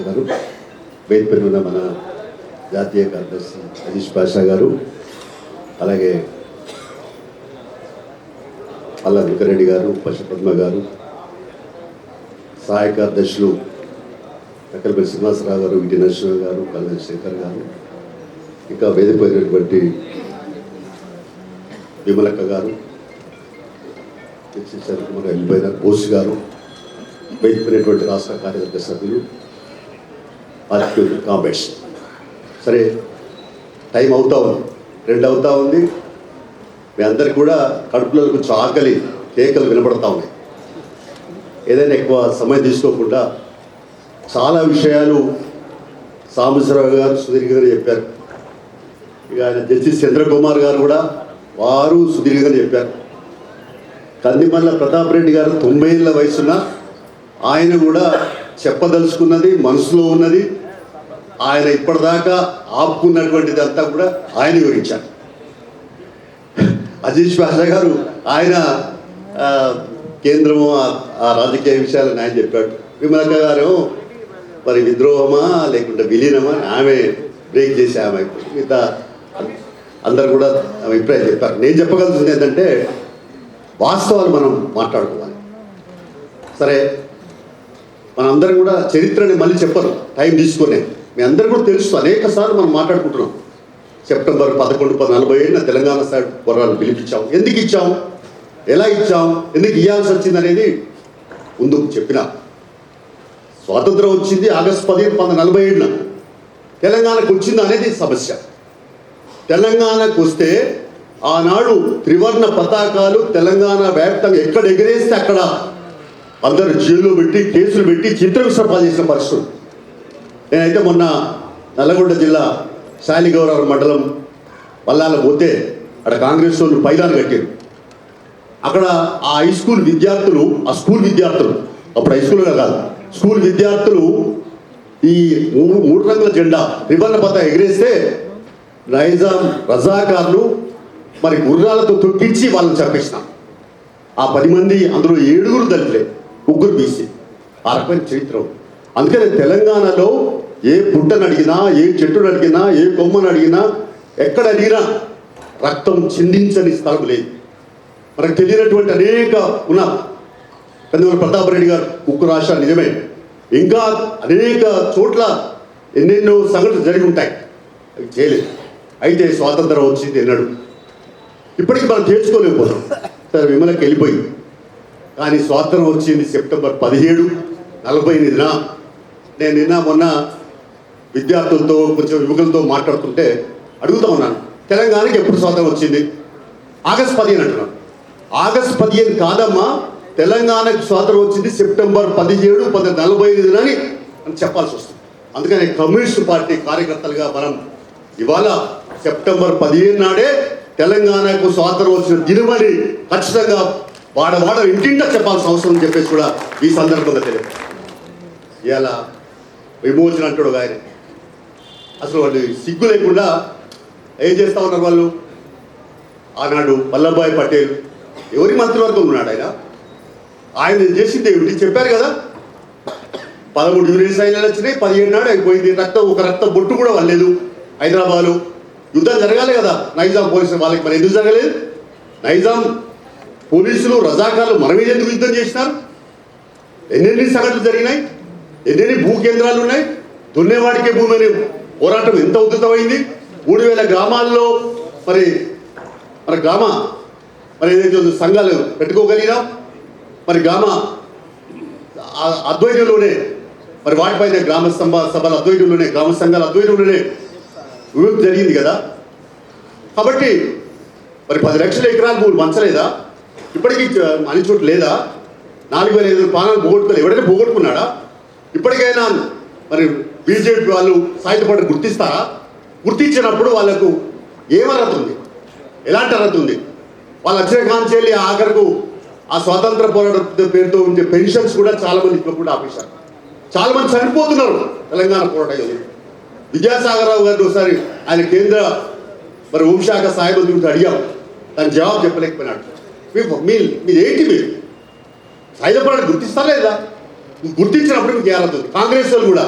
గారు వేదికపై ఉన్న మన జాతీయ కార్యదర్శి అజీష్ పాషా గారు అలాగే అల్లా వెంకరెడ్డి గారు పశుపద్మ గారు సహాయ కార్యదర్శులు రకలపల్లి శ్రీనివాసరావు గారు విటి నరసింహ గారు కళ్యాణ్ శేఖర్ గారు ఇంకా వేదికపోయినటువంటి విమలక్క గారు హెచ్సి కుమార్ ఎల్బైన బోస్ గారు వేదికపోయినటువంటి రాష్ట్ర కార్యదర్శి సభ్యులు ఆర్టికల్ కామెంట్స్ సరే టైం అవుతా ఉంది. రెండు అవుతా ఉంది. మీ అందరికి కూడా కడుపులో కొంచెం ఆకలి కేకలు వినపడతా ఉన్నాయి. ఏదైనా ఎక్కువ సమయం తీసుకోకుండా చాలా విషయాలు సాంబశ్వరరావు గారు సుదీర్ఘంగా చెప్పారు. ఇక ఆయన జస్టిస్ చంద్రకుమార్ గారు కూడా వారు సుదీర్ఘంగా చెప్పారు. కందిమల్ల ప్రతాప్ రెడ్డి గారు తొంభై ఏళ్ళ వయసున ఆయన కూడా చెప్పదలుచుకున్నది మనసులో ఉన్నది ఆయన ఇప్పటిదాకా ఆపుకున్నటువంటిదంతా కూడా ఆయన వివరించారు. అజీష్ పాషా గారు ఆయన కేంద్రము ఆ- రాజకీయ విషయాలను ఆయన చెప్పాడు. విమలక గారు మరి విద్రోహమా లేకుంటే విలీనమా ఆమె బ్రేక్ చేసి ఆమె మిగతా అందరు కూడా ఆమె అభిప్రాయం చెప్పారు. నేను చెప్పగలుగుతుంది ఏంటంటే వాస్తవాలు మనం మాట్లాడుకోవాలి. సరే మనందరం కూడా చరిత్రని మళ్ళీ చెప్పరు. టైం తీసుకునే మీ అందరికీ కూడా తెలుసు అనేక సార్లు మనం మాట్లాడుకుంటున్నాం. సెప్టెంబర్ పదకొండు నలభై ఏడున తెలంగాణ సైడ్ పోరాటం పిలిపించాం ఎందుకు ఇచ్చాం ఎలా ఇచ్చాం ఎందుకు ఇవ్వాల్సి వచ్చింది అనేది ముందు చెప్పిన. స్వాతంత్రం వచ్చింది ఆగస్టు పదిహేను పంతొమ్మిది నలభై ఏడున. తెలంగాణకు వచ్చింది అనేది సమస్య. తెలంగాణకు వస్తే ఆనాడు త్రివర్ణ పతాకాలు తెలంగాణ వ్యాప్తంగా ఎక్కడ ఎగరేస్తే అక్కడ అందరు జైల్లో పెట్టి కేసులు పెట్టి చిత్ర విసర్పాలు చేసిన పరిస్థితులు. నేనైతే మొన్న నల్లగొండ జిల్లా శాలిగౌరవ మండలం వల్లాల పోతే అక్కడ కాంగ్రెస్ వాళ్ళు పైదాలు కట్టారు అక్కడ ఆ హై స్కూల్ విద్యార్థులు ఆ స్కూల్ విద్యార్థులు అప్పుడు హై స్కూల్ కాదు స్కూల్ విద్యార్థులు ఈ మూడు మూడు రంగుల జెండా త్రివర్ణ పత ఎగిరేస్తే నైజాం రజాకార్లు మరి గుర్రాలతో తొక్కించి వాళ్ళని చంపేసినాం ఆ పది మంది అందులో ఏడుగురు దళితులే ముగ్గురు బీసీ. ఆ రకమైన చరిత్ర ఉంది. అందుకని తెలంగాణలో ఏ పుట్టను అడిగినా ఏ చెట్టును అడిగినా ఏ కొమ్మను అడిగినా ఎక్కడ అడిగినా రక్తం చిందించని స్థలం లేదు. మనకు తెలియనటువంటి అనేక ఉన్నారు కందువల ప్రతాప్ రెడ్డి గారు ఉక్కు రాష్ట్రాలు నిజమే. ఇంకా అనేక చోట్ల ఎన్నెన్నో సంఘటనలు జరిగి ఉంటాయి. అవి చేయలేదు. అయితే స్వాతంత్రం వచ్చింది ఎన్నడు. ఇప్పటికీ మనం చేర్చుకోలేకపోతాం సరే విమలకి వెళ్ళిపోయింది. కానీ స్వాతంత్రం వచ్చింది సెప్టెంబర్ పదిహేడు నలభై ఎనిమిదిన. నేను నిన్న మొన్న విద్యార్థులతో కొంచెం యువకులతో మాట్లాడుతుంటే అడుగుతా ఉన్నాను. తెలంగాణకి ఎప్పుడు స్వాతంత్రం వచ్చింది? ఆగస్ట్ పదిహేను అంటున్నాను. ఆగస్ట్ పదిహేను కాదమ్మా తెలంగాణకు స్వాతంత్రం వచ్చింది సెప్టెంబర్ పదిహేడు పది నలభై ఐదు అని చెప్పాల్సి వస్తుంది. అందుకని కమ్యూనిస్ట్ పార్టీ కార్యకర్తలుగా మనం ఇవాళ సెప్టెంబర్ పదిహేను నాడే తెలంగాణకు స్వాతంత్రం వచ్చిన దినమని ఖచ్చితంగా వాడ వాడ ఇంటింటా చెప్పాల్సిన అవసరం అని చెప్పేసి కూడా ఈ సందర్భంగా తెలియదు ఇలా విమోచన అంటాడు ఒక ఆయన. అసలు వాళ్ళు సిగ్గు లేకుండా ఏం చేస్తా ఉన్నారు వాళ్ళు? ఆనాడు వల్లభాయ్ పటేల్. ఎవరి మంత్రివర్గం ఉన్నాడు ఆయన? ఆయన చేసింది ఏమిటి? చెప్పారు కదా. పదమూడు యూనిట్ సైన్యాలు వచ్చినాయి పదిహేడు నాడు అయిపోయింది. రక్తం ఒక రక్తం బొట్టు కూడా వల్లేదు హైదరాబాదు. యుద్ధం జరగాలి కదా. నైజాం పోలీసులు వాళ్ళకి మరి ఎందుకు జరగలేదు? నైజాం పోలీసులు రజాకార్లు మనమే ఎందుకు యుద్ధం చేసినారు? ఎన్నెన్ని సంఘటనలు జరిగినాయి? ఎన్ని భూ కేంద్రాలు ఉన్నాయి? దున్నేవాడికే భూమి అనే పోరాటం ఎంత ఉద్ధృతమైంది మూడు వేల గ్రామాల్లో మరి మన గ్రామ మరి ఏదైతే సంఘాలు పెట్టుకోగలిగినాం? మరి గ్రామ అద్వైతంలోనే మరి వాటిపైన గ్రామ సభ సభల అద్వైతంలోనే గ్రామ సంఘాల అద్వైతంలోనే విముక్తి జరిగింది కదా? కాబట్టి మరి పది లక్షల ఎకరాలు మూడు మంచలేదా ఇప్పటికీ అన్ని చోట్ల లేదా? నాలుగు వేల ఐదు పానాలు పోగొట్టుకోలేదు ఎవడైనా పోగొట్టుకున్నాడా? ఇప్పటికైనా మరి బీజేపీ వాళ్ళు సాయుధపడి గుర్తిస్తారా? గుర్తించినప్పుడు వాళ్ళకు ఏం అర్హత ఉంది? ఎలాంటి అర్హత ఉంది? వాళ్ళు వచ్చిన కాంచెల్లి ఆఖరకు ఆ స్వాతంత్ర పోరాట పేరుతో ఉండే పెన్షన్స్ కూడా చాలా మంది ఇప్పుడు ఆపేశారు. చాలా మంది చనిపోతున్నారు తెలంగాణ పోరాట యోధులు. విద్యాసాగరరావు గారిని ఒకసారి ఆయన కేంద్ర మరి హోంశాఖ సహాయ గురించి అడిగాం. దాని జవాబు చెప్పలేకపోయినాడు. మీ మీ ఏంటి మీరు? సాయుధ గుర్తిస్తారా లేదా? గుర్తించినప్పుడు మీకు ఏరవుతుంది కాంగ్రెస్ వాళ్ళు కూడా.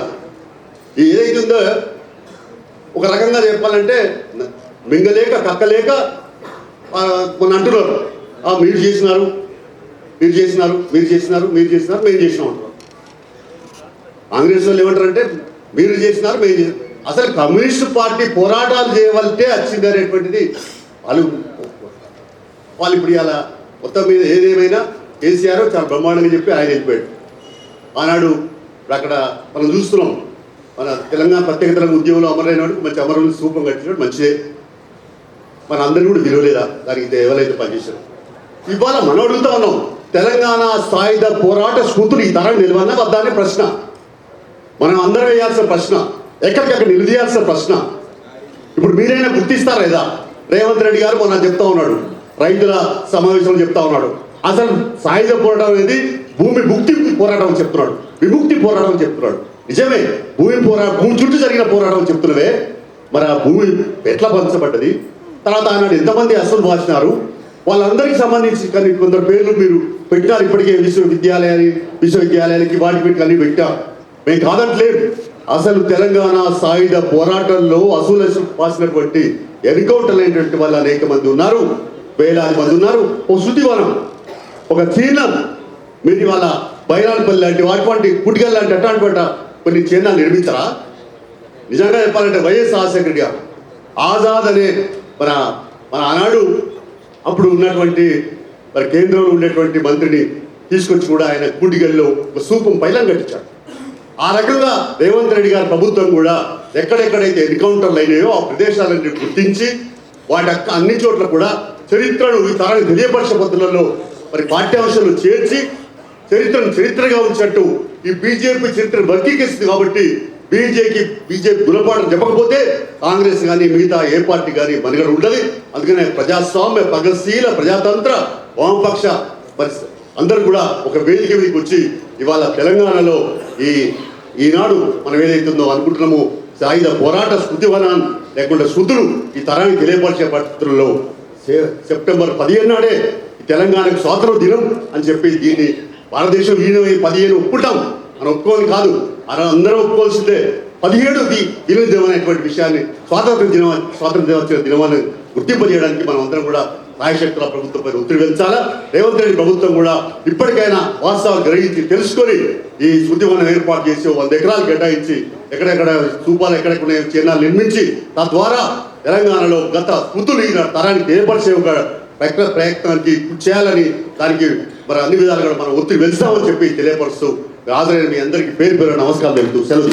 ఏదైతే ఉందో ఒక రకంగా చెప్పాలంటే మింగలేక కక్కలేక కొన్ని అంటున్నారు. మీరు చేసినారు మీరు చేసినారు మీరు చేసినారు మీరు చేసినారు మేము చేసినాం అంటున్నారు. కాంగ్రెస్ వాళ్ళు ఏమంటారంటే మీరు చేసినారు మేము చేసినారు అసలు కమ్యూనిస్ట్ పార్టీ పోరాటాలు చేయవలతే వచ్చింది అనేటువంటిది వాళ్ళు వాళ్ళు ఇప్పుడు ఇలా మొత్తం మీద ఏదేమైనా కేసీఆర్ చాలా బ్రహ్మాండంగా చెప్పి ఆయన వెళ్ళిపోయాడు. ఆనాడు అక్కడ మనం చూస్తున్నాం. మన తెలంగాణ ప్రత్యేక ఉద్యోగంలో ఉద్యమంలో అమరైన వాడికి మంచి అమరులు సూపం కట్టినాడు మంచిదే. మన అందరికీ కూడా విలువలేదా దానికి ఎవరైతే పనిచేశారు. ఇవాళ మనం అడుగుతా ఉన్నాం తెలంగాణ సాయుధ పోరాట స్ఫూర్తులు ఈ తరం నిలవన్న వద్దానే ప్రశ్న. మనం అందరం వేయాల్సిన ప్రశ్న ఎక్కడికక్కడ నిలదీయాల్సిన ప్రశ్న. ఇప్పుడు మీరైనా గుర్తిస్తారా లేదా? రేవంత్ రెడ్డి గారు మొన్న చెప్తా ఉన్నాడు రైతుల సమావేశంలో చెప్తా ఉన్నాడు. అసలు సాయుధ పోరాటం అనేది భూమి ముక్తి పోరాటం అని చెప్తున్నాడు. విముక్తి పోరాటం అని చెప్తున్నాడు. నిజమే భూమి పోరాటం భూమి చుట్టూ జరిగిన పోరాటం అని చెప్తున్నవే. మరి ఆ భూమి ఎట్లా పంచబడ్డది తర్వాత ఆనాడు ఎంతమంది అసలు వాసినారు? వాళ్ళందరికీ సంబంధించి కానీ కొందరు పేర్లు మీరు పెట్టారు ఇప్పటికే విశ్వవిద్యాలయాన్ని విశ్వవిద్యాలయానికి వాటి పెట్టి అన్ని పెట్టాం మేము కాదంటలేదు అసలు తెలంగాణ సాయుధ పోరాటంలో అసలు పాసినటువంటి ఎన్కౌంటర్ అయినటువంటి వాళ్ళు అనేక మంది ఉన్నారు. వేలాది మంది ఉన్నారు. ఒక శృతివనం ఒక చిన్న మీరు ఇవాళ బైరాన్పల్లి లాంటి అటువంటి పుట్టిగల్ లాంటి అటువంటి పంట కొన్ని చిహ్నాలు నిర్మించరా? నిజంగా చెప్పాలంటే వైఎస్ రాజశేఖర గారు ఆజాద్ అనే మన మన ఆనాడు అప్పుడు ఉన్నటువంటి మరి కేంద్రంలో ఉండేటువంటి మంత్రిని తీసుకొచ్చి కూడా ఆయన కూటిగల్లో ఒక సూపం పైలం కట్టించాడు ఆ రకంగా రేవంత్ రెడ్డి గారి ప్రభుత్వం కూడా ఎక్కడెక్కడైతే ఎన్కౌంటర్లు అయినాయో ఆ ప్రదేశాలన్నీ గుర్తించి వాటి అన్ని చోట్ల కూడా చరిత్రను ఈ తరానికి తెలియపరిచే పద్ధతులలో మరి పాఠ్యాంశాలు చేర్చి చరిత్రను చరిత్రగా ఉంచినట్టు ఈ బీజేపీ చరిత్ర వర్గీకరిస్తుంది కాబట్టి బీజేపీకి బీజేపీ గుణపాఠం చెప్పకపోతే కాంగ్రెస్ కానీ మిగతా ఏ పార్టీ కానీ మనుగడ ఉండదు. అందుకనే ప్రజాస్వామ్య ప్రగతిశీల ప్రజాతంత్ర వామపక్ష పరిస్థితి. అందరూ కూడా ఒక వేదిక మీదకి వచ్చి ఇవాళ తెలంగాణలో ఈ ఈనాడు మనం ఏదైతే ఉందో అనుకుంటున్నామో సాయుధ పోరాట స్మృతివనాన్ లేకుండా శృతులు ఈ తరానికి తెలియపరిచే పద్ధతుల్లో సెప్టెంబర్ పదిహేను నాడే ఈ తెలంగాణకు స్వాతంత్ర దినం అని చెప్పి దీన్ని భారతదేశం విలీనమై పదిహేను ఒప్పుకుంటాం. అని ఒప్పుకోని కాదు. అలా అందరం ఒప్పుకోవాల్సిందే. పదిహేడు ది విలీన దినం అనేటువంటి విషయాన్ని స్వాతంత్ర దినం స్వాతంత్ర దినోత్సవ దినమాన్ని గుర్తింపజేయడానికి మనం అందరం కూడా రాయశక్తుల ప్రభుత్వంపై ఒత్తిడి పెంచాలా? రేవంత్ రెడ్డి ప్రభుత్వం కూడా ఇప్పటికైనా వాస్తవాలు గ్రహించి తెలుసుకొని ఈ ఉద్యమం ఏర్పాటు చేసి వంద ఎకరాలు కేటాయించి ఎక్కడెక్కడ స్థూపాలు ఎక్కడెక్కడ చిహ్నాలు నిర్మించి తద్వారా తెలంగాణలో గత స్మృతులు ఈ తరానికి ఏర్పరిచే ఒక ప్రయత్న ప్రయత్నానికి చేయాలని దానికి మరి అన్ని విధాలుగా మనం ఒత్తిడి వెళ్తామని చెప్పి తెలియపరుస్తూ హాజరైన మీ అందరికీ పేరు పేరు నమస్కారం తెలుపుతూ సెలవు